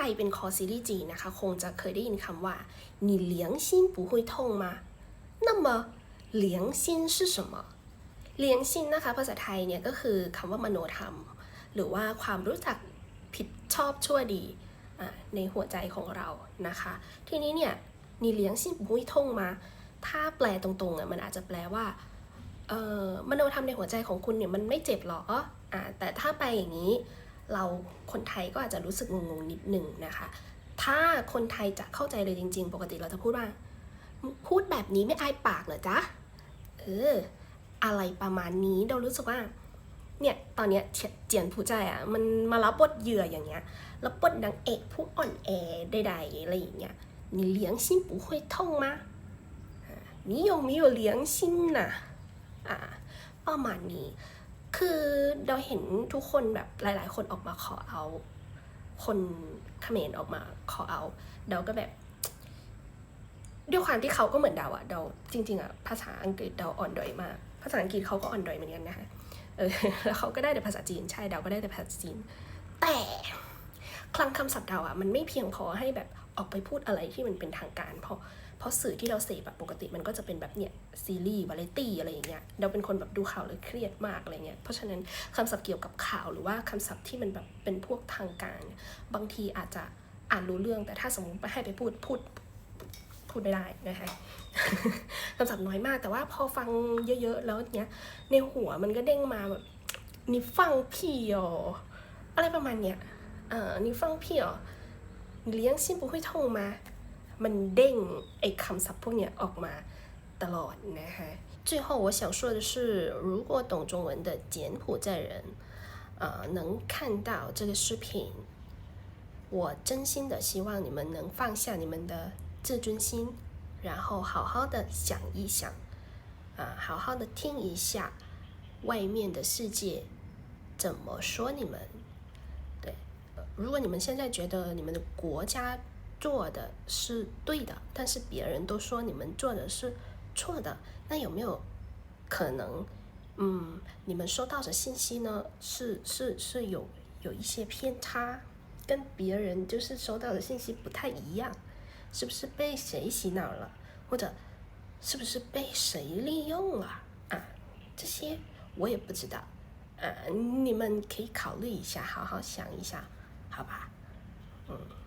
รเป็นคอซีรีส์จีนนะคะ คงจะเคยได้ยินคำว่า你良心不会痛吗那么良心是什么เลี้ยงซินนะคะภาษาไทยเนี่ยก็คือคำว่ามโนธรรม หรือว่าความรู้จักผิดชอบชั่วดีอ่าในหัวใจของเรานะคะ ทีนี้เนี่ยนีเลี้ยงซินบุ้ยท่งมา ถ้าแปลตรงๆอ่ะมันอาจจะแปลว่าเอ่อมโนธรรมในหัวใจของคุณเนี่ยมันไม่เจ็บหรออ่าแต่ถ้าไปอย่างนี้ เราคนไทยก็อาจจะรู้สึกงงๆนิดหนึ่งนะคะ ถ้าคนไทยจะเข้าใจเลยจริง ๆ ปกติเราจะพูดว่า พูดแบบนี้ไม่อายปากเหรอจ๊ะ เออ อะไรประมาณนี้เรารู้สึกว่า เนี่ย ตอนเนี้ยเจียนผู้ใจอะ มันมารับบทเหยื่ออย่างเงี้ย แล้วบทนางเอกผู้อ่อนแอใดๆอะไรอย่างเงี้ยนี่เลี้ยงชินปู่ห้วยท่องมานิยมมีอยู่เลี้ยงชินนะอ่า ประมาณนี้ คือเราเห็นทุกคนแบบหลาย ๆ คนออกมาขอเอา คนเขมรออกมาขอเอาเดาก็แบบด้วยความที่เขาก็เหมือนเดาอะเดาจริง ๆอะภาษาอังกฤษเดาอ่อนดอยมาก ภาษาอังกฤษเขาก็อ่อนดอยเหมือนกันนะคะเออแล้วเขาก็ได้แต่ภาษาจีนใช่เดาก็ได้แต่ภาษาจีน แต่คลังคำศัพท์เดาอะมันไม่เพียงพอให้แบบ ออกไปพูดอะไรที่มันเป็นทางการ เพราะเพราะสื่อที่เราเสพแบบปกติมันก็จะเป็นแบบเนี่ยซีรีส์วาไรตี้อะไรอย่างเงี้ยเราเป็นคนแบบดูข่าวเลยเครียดมากอะไรเงี้ยเพราะฉะนั้นคำศัพท์เกี่ยวกับข่าวหรือว่าคำศัพท์ที่มันแบบเป็นพวกทางการ บางทีอาจจะอ่านรู้เรื่อง แต่ถ้าสมมติไปให้ไปพูดพูดพูดไม่ได้นะคะคำศัพท์น้อยมาก แต่ว่าพอฟังเยอะ ๆ แล้วเนี้ยในหัวมันก็เด้งมาแบบนี่ฟังพี่อ๋ออะไรประมาณเนี้ยเอ่อนี่ฟังพี่อ๋อ เลี้ยงซินปุ้ยทงมา มันเด้งไอ้คำศัพท์พวกเนี้ยออกมาตลอดนะคะ最后我想说的是，如果懂中文的柬埔寨人，呃，能看到这个视频，我真心的希望你们能放下你们的自尊心，然后好好的想一想，啊，好好的听一下外面的世界怎么说你们。 如果你们现在觉得你们的国家做的是对的，但是别人都说你们做的是错的，那有没有可能，嗯，你们收到的信息呢是是是有有一些偏差，跟别人就是收到的信息不太一样，是不是被谁洗脑了，或者是不是被谁利用了？啊？这些我也不知道，呃，你们可以考虑一下，好好想一下，好吧？嗯。